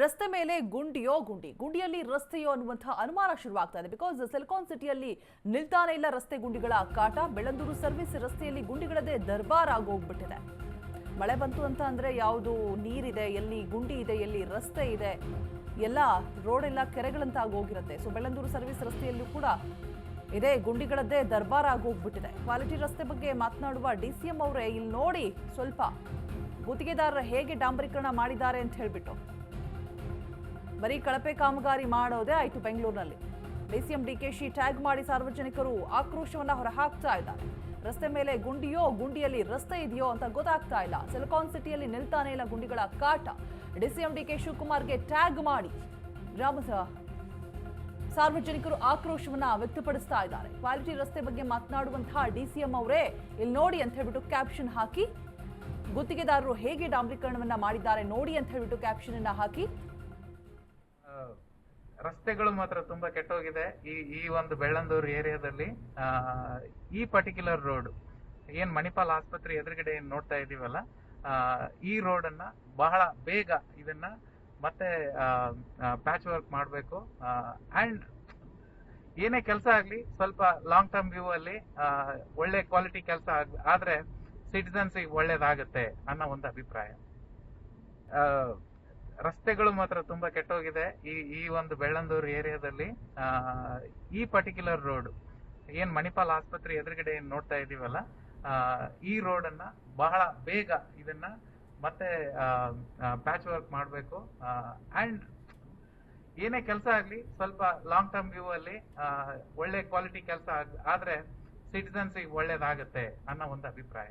ರಸ್ತೆ ಮೇಲೆ ಗುಂಡಿಯೋ ಗುಂಡಿ. ಗುಂಡಿಯಲ್ಲಿ ರಸ್ತೆಯೋ ಅನ್ನುವಂತಹ ಅನುಮಾನ ಶುರುವಾಗ್ತಾ ಇದೆ. ಬಿಕಾಸ್ ಸಿಲಿಕಾನ್ ಸಿಟಿಯಲ್ಲಿ ನಿಲ್ತಾನೆ ಇಲ್ಲ ರಸ್ತೆ ಗುಂಡಿಗಳ ಕಾಟ. ಬೆಳ್ಳಂದೂರು ಸರ್ವಿಸ್ ರಸ್ತೆಯಲ್ಲಿ ಗುಂಡಿಗಳದೇ ದರ್ಬಾರ್ ಆಗೋಗ್ಬಿಟ್ಟಿದೆ ಮಳೆ ಬಂತು ಅಂತ ಅಂದ್ರೆ ಯಾವುದು ನೀರಿದೆ, ಎಲ್ಲಿ ಗುಂಡಿ ಇದೆ, ಎಲ್ಲಿ ರಸ್ತೆ ಇದೆ, ಎಲ್ಲ ರೋಡ್ ಎಲ್ಲ ಕೆರೆಗಳಂತ ಆಗೋಗಿರುತ್ತೆ ಸೊ ಬೆಳ್ಳಂದೂರು ಸರ್ವಿಸ್ ರಸ್ತೆಯಲ್ಲೂ ಕೂಡ ಇದೇ ಗುಂಡಿಗಳದ್ದೇ ದರ್ಬಾರ್ ಆಗೋಗ್ಬಿಟ್ಟಿದೆ ಕ್ವಾಲಿಟಿ ರಸ್ತೆ ಬಗ್ಗೆ ಮಾತನಾಡುವ ಡಿ ಸಿ ಎಂ ಅವರೇ, ಇಲ್ಲಿ ನೋಡಿ ಸ್ವಲ್ಪ ಗುತ್ತಿಗೆದಾರರು ಹೇಗೆ ಡಾಂಬರೀಕರಣ ಮಾಡಿದ್ದಾರೆ ಅಂತ ಹೇಳ್ಬಿಟ್ಟು. ಬರೀ ಕಳಪೆ ಕಾಮಗಾರಿ ಮಾಡೋದೇ ಆಯಿತು ಬೆಂಗಳೂರಿನಲ್ಲಿ. ಡಿಸಿಎಂ ಡಿಕೆಶಿ ಟ್ಯಾಗ್ ಮಾಡಿ ಸಾರ್ವಜನಿಕರು ಆಕ್ರೋಶವನ್ನು ಹೊರಹಾಕ್ತಾ ಇದ್ದಾರೆ. ರಸ್ತೆ ಮೇಲೆ ಗುಂಡಿಯೋ, ಗುಂಡಿಯಲ್ಲಿ ರಸ್ತೆ ಇದೆಯೋ ಅಂತ ಗೊತ್ತಾಗ್ತಾ ಇಲ್ಲ. ಸಿಲಿಕಾನ್ ಸಿಟಿಯಲ್ಲಿ ನಿಲ್ತಾನೆ ಇಲ್ಲ ಗುಂಡಿಗಳ ಕಾಟ. ಡಿಸಿಎಂ ಡಿಕೆ ಶಿವಕುಮಾರ್ಗೆ ಟ್ಯಾಗ್ ಮಾಡಿ ಗ್ರಾಮ ಸಾರ್ವಜನಿಕರು ಆಕ್ರೋಶವನ್ನ ವ್ಯಕ್ತಪಡಿಸ್ತಾ ಇದ್ದಾರೆ. ಕ್ವಾಲಿಟಿ ರಸ್ತೆ ಬಗ್ಗೆ ಮಾತನಾಡುವಂತಹ ಡಿಸಿಎಂ ಅವರೇ, ಇಲ್ಲಿ ನೋಡಿ ಅಂತ ಹೇಳ್ಬಿಟ್ಟು ಕ್ಯಾಪ್ಷನ್ ಹಾಕಿ, ಗುತ್ತಿಗೆದಾರರು ಹೇಗೆ ಡಾಂಬರೀಕರಣವನ್ನ ಮಾಡಿದ್ದಾರೆ ನೋಡಿ ಅಂತ ಹೇಳ್ಬಿಟ್ಟು ಕ್ಯಾಪ್ಷನ್ ಅನ್ನ ಹಾಕಿ ರಸ್ತೆಗಳು ಮಾತ್ರ ತುಂಬಾ ಕೆಟ್ಟೋಗಿದೆ. ಈ ಈ ಒಂದು ಬೆಳ್ಳಂದೂರು ಏರಿಯಾದಲ್ಲಿ ಈ ಪರ್ಟಿಕ್ಯುಲರ್ ರೋಡ್ ಏನ್ ಮಣಿಪಾಲ್ ಆಸ್ಪತ್ರೆ ಎದುರುಗಡೆ ಏನ್ ನೋಡ್ತಾ ಇದೀವಲ್ಲ ಈ ರೋಡ್ ಅನ್ನ ಬಹಳ ಬೇಗ ಇದನ್ನ ಮತ್ತೆ ಪ್ಯಾಚ್ ವರ್ಕ್ ಮಾಡಬೇಕು. ಅಂಡ್ ಏನೇ ಕೆಲಸ ಆಗ್ಲಿ, ಸ್ವಲ್ಪ ಲಾಂಗ್ ಟರ್ಮ್ ವ್ಯೂ ಅಲ್ಲಿ ಒಳ್ಳೆ ಕ್ವಾಲಿಟಿ ಕೆಲಸ ಆದ್ರೆ ಸಿಟಿಸನ್ಸ್ ಒಳ್ಳೇದಾಗುತ್ತೆ ಅನ್ನೋ ಒಂದು ಅಭಿಪ್ರಾಯ. ರಸ್ತೆಗಳು ಮಾತ್ರ ತುಂಬಾ ಕೆಟ್ಟೋಗಿದೆ. ಈ ಈ ಒಂದು ಬೆಳ್ಳಂದೂರು ಏರಿಯಾದಲ್ಲಿ ಈ ಪರ್ಟಿಕ್ಯುಲರ್ ರೋಡ್ ಏನ್ ಮಣಿಪಾಲ್ ಆಸ್ಪತ್ರೆ ಎದುರುಗಡೆ ಏನ್ ನೋಡ್ತಾ ಇದೀವಲ್ಲ ಈ ರೋಡ್ ಅನ್ನ ಬಹಳ ಬೇಗ ಇದನ್ನ ಮತ್ತೆ ಪ್ಯಾಚ್ ವರ್ಕ್ ಮಾಡಬೇಕು. ಅಂಡ್ ಏನೇ ಕೆಲಸ ಆಗ್ಲಿ, ಸ್ವಲ್ಪ ಲಾಂಗ್ ಟರ್ಮ್ ವ್ಯೂ ಅಲ್ಲಿ ಒಳ್ಳೆ ಕ್ವಾಲಿಟಿ ಕೆಲಸ ಆದ್ರೆ ಸಿಟಿಸನ್ಸ್ ಒಳ್ಳೇದಾಗತ್ತೆ ಅನ್ನೋ ಒಂದು ಅಭಿಪ್ರಾಯ.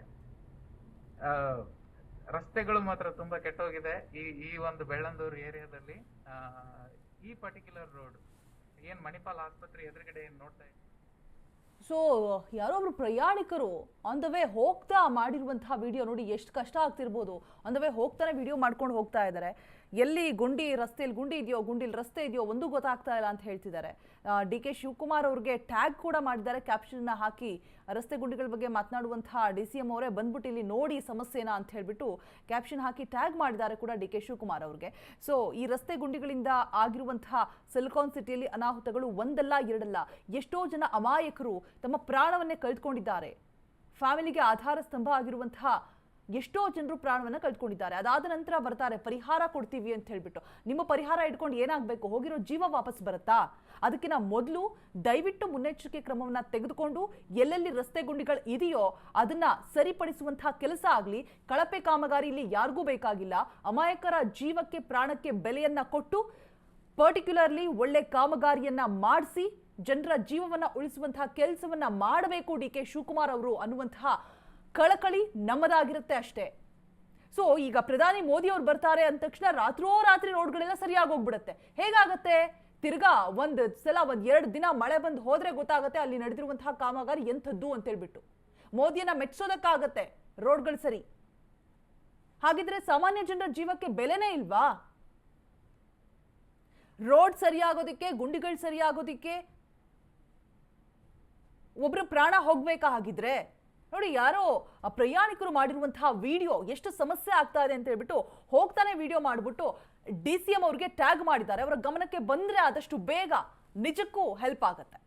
ರಸ್ತೆಗಳು ಮಾತ್ರ ತುಂಬಾ ಕೆಟ್ಟೋಗಿದೆ. ಈ ಈ ಒಂದು ಬೆಳ್ಳಂದೂರು ಏರಿಯಾದಲ್ಲಿ ಈ ಪರ್ಟಿಕ್ಯುಲರ್ ರೋಡ್ ಏನ್ ಮಣಿಪಾಲ್ ಆಸ್ಪತ್ರೆ ಎದುರುಗಡೆ ಏನ್ ನೋಡ್ತಾ ಇದ್ದೀವಿ ಸೊ ಯಾರೋ ಒಬ್ರು ಪ್ರಯಾಣಿಕರು ಆನ್ ದ ವೇ ಹೋಗ್ತಾ ಮಾಡಿರುವಂತಹ ವಿಡಿಯೋ ನೋಡಿ ಎಷ್ಟು ಕಷ್ಟ ಆಗ್ತಿರ್ಬೋದು. ಆನ್ ದ ವೇ ಹೋಗ್ತಾನೆ ವಿಡಿಯೋ ಮಾಡ್ಕೊಂಡು ಹೋಗ್ತಾ ಇದ್ದಾರೆ. ಎಲ್ಲಿ ಗುಂಡಿ ರಸ್ತೆಯಲ್ಲಿ ಗುಂಡಿ ಇದೆಯೋ, ಗುಂಡಿಲಿ ರಸ್ತೆ ಇದೆಯೋ ಒಂದು ಗೊತ್ತಾಗ್ತಾ ಇಲ್ಲ ಅಂತ ಹೇಳ್ತಿದ್ದಾರೆ. ಡಿ ಕೆ ಶಿವಕುಮಾರ್ ಅವ್ರಿಗೆ ಟ್ಯಾಗ್ ಕೂಡ ಮಾಡಿದ್ದಾರೆ ಕ್ಯಾಪ್ಷನ್ನ ಹಾಕಿ. ರಸ್ತೆ ಗುಂಡಿಗಳ ಬಗ್ಗೆ ಮಾತನಾಡುವಂತಹ ಡಿ ಸಿ ಎಂ ಅವರೇ ಬಂದ್ಬಿಟ್ಟು ಇಲ್ಲಿ ನೋಡಿ ಸಮಸ್ಯೆನ ಅಂತ ಹೇಳ್ಬಿಟ್ಟು ಕ್ಯಾಪ್ಷನ್ ಹಾಕಿ ಟ್ಯಾಗ್ ಮಾಡಿದ್ದಾರೆ ಕೂಡ ಡಿ ಕೆ ಶಿವಕುಮಾರ್ ಅವ್ರಿಗೆ. ಸೊ, ಈ ರಸ್ತೆ ಗುಂಡಿಗಳಿಂದ ಆಗಿರುವಂತಹ ಸಿಲಿಕಾನ್ ಸಿಟಿಯಲ್ಲಿ ಅನಾಹುತಗಳು ಒಂದಲ್ಲ, ಎರಡಲ್ಲ, ಎಷ್ಟೋ ಜನ ಅಮಾಯಕರು ತಮ್ಮ ಪ್ರಾಣವನ್ನೇ ಕಳೆದುಕೊಂಡಿದ್ದಾರೆ. ಫ್ಯಾಮಿಲಿಗೆ ಆಧಾರ ಸ್ತಂಭ ಆಗಿರುವಂತಹ ಎಷ್ಟೋ ಜನರು ಪ್ರಾಣವನ್ನು ಕಳ್ಕೊಂಡಿದ್ದಾರೆ. ಅದಾದ ನಂತರ ಬರ್ತಾರೆ, ಪರಿಹಾರ ಕೊಡ್ತೀವಿ ಅಂತ ಹೇಳ್ಬಿಟ್ಟು. ನಿಮ್ಮ ಪರಿಹಾರ ಇಟ್ಕೊಂಡು ಏನಾಗಬೇಕು? ಹೋಗಿರೋ ಜೀವ ವಾಪಸ್ ಬರುತ್ತಾ? ಅದಕ್ಕಿಂತ ಮೊದಲು ದಯವಿಟ್ಟು ಮುನ್ನೆಚ್ಚರಿಕೆ ಕ್ರಮವನ್ನು ತೆಗೆದುಕೊಂಡು ಎಲ್ಲೆಲ್ಲಿ ರಸ್ತೆ ಗುಂಡಿಗಳು ಇದೆಯೋ ಅದನ್ನು ಸರಿಪಡಿಸುವಂತಹ ಕೆಲಸ ಆಗಲಿ, ಕಳಪೆ ಕಾಮಗಾರಿ ಇಲ್ಲಿ ಯಾರಿಗೂ ಬೇಕಾಗಿಲ್ಲ. ಅಮಾಯಕರ ಜೀವಕ್ಕೆ, ಪ್ರಾಣಕ್ಕೆ ಬೆಲೆಯನ್ನು ಕೊಟ್ಟು ಪರ್ಟಿಕ್ಯುಲರ್ಲಿ ಒಳ್ಳೆ ಕಾಮಗಾರಿಯನ್ನು ಮಾಡಿಸಿ, ಜನರ ಜೀವವನ್ನು ಉಳಿಸುವಂತಹ ಕೆಲಸವನ್ನು ಮಾಡಬೇಕು ಡಿ ಕೆ ಶಿವಕುಮಾರ್ ಅವರು ಅನ್ನುವಂತಹ ಕಳಕಳಿ ನಮ್ಮದಾಗಿರುತ್ತೆ ಅಷ್ಟೇ. ಸೊ ಈಗ ಪ್ರಧಾನಿ ಮೋದಿ ಅವ್ರು ಬರ್ತಾರೆ ಅಂದ ತಕ್ಷಣ ರಾತ್ರೋರಾತ್ರಿ ರೋಡ್ಗಳೆಲ್ಲ ಸರಿಯಾಗಿ ಹೋಗ್ಬಿಡುತ್ತೆ. ಹೇಗಾಗತ್ತೆ? ತಿರ್ಗಾ ಒಂದು ಸಲ ಒಂದ್ ಎರಡು ದಿನ ಮಳೆ ಬಂದು ಹೋದ್ರೆ ಗೊತ್ತಾಗುತ್ತೆ ಅಲ್ಲಿ ನಡೆದಿರುವಂತಹ ಕಾಮಗಾರಿ ಎಂಥದ್ದು ಅಂತ ಹೇಳ್ಬಿಟ್ಟು. ಮೋದಿಯನ್ನ ಮೆಚ್ಚೋದಕ್ಕಾಗತ್ತೆ ರೋಡ್ಗಳು ಸರಿ. ಹಾಗಿದ್ರೆ ಸಾಮಾನ್ಯ ಜನರ ಜೀವಕ್ಕೆ ಬೆಲೆನೇ ಇಲ್ವಾ? ರೋಡ್ ಸರಿಯಾಗೋದಿಕ್ಕೆ, ಗುಂಡಿಗಳು ಸರಿಯಾಗೋದಿಕ್ಕೆ ಒಬ್ರು ಪ್ರಾಣ ಹೋಗ್ಬೇಕಾ ಹಾಗಿದ್ರೆ ನೋಡಿ, ಯಾರೋ ಪ್ರಯಾಣಿಕರು ಮಾಡಿರುವಂತಹ ವಿಡಿಯೋ ಎಷ್ಟು ಸಮಸ್ಯೆ ಆಗ್ತಾ ಇದೆ ಅಂತ ಹೇಳ್ಬಿಟ್ಟು ಹೋಗ್ತಾನೆ ವಿಡಿಯೋ ಮಾಡಿಬಿಟ್ಟು ಡಿ ಸಿ ಎಂ ಅವ್ರಿಗೆ ಟ್ಯಾಗ್ ಮಾಡಿದ್ದಾರೆ. ಅವರ ಗಮನಕ್ಕೆ ಬಂದ್ರೆ ಆದಷ್ಟು ಬೇಗ ನಿಜಕ್ಕೂ ಹೆಲ್ಪ್ ಆಗತ್ತೆ.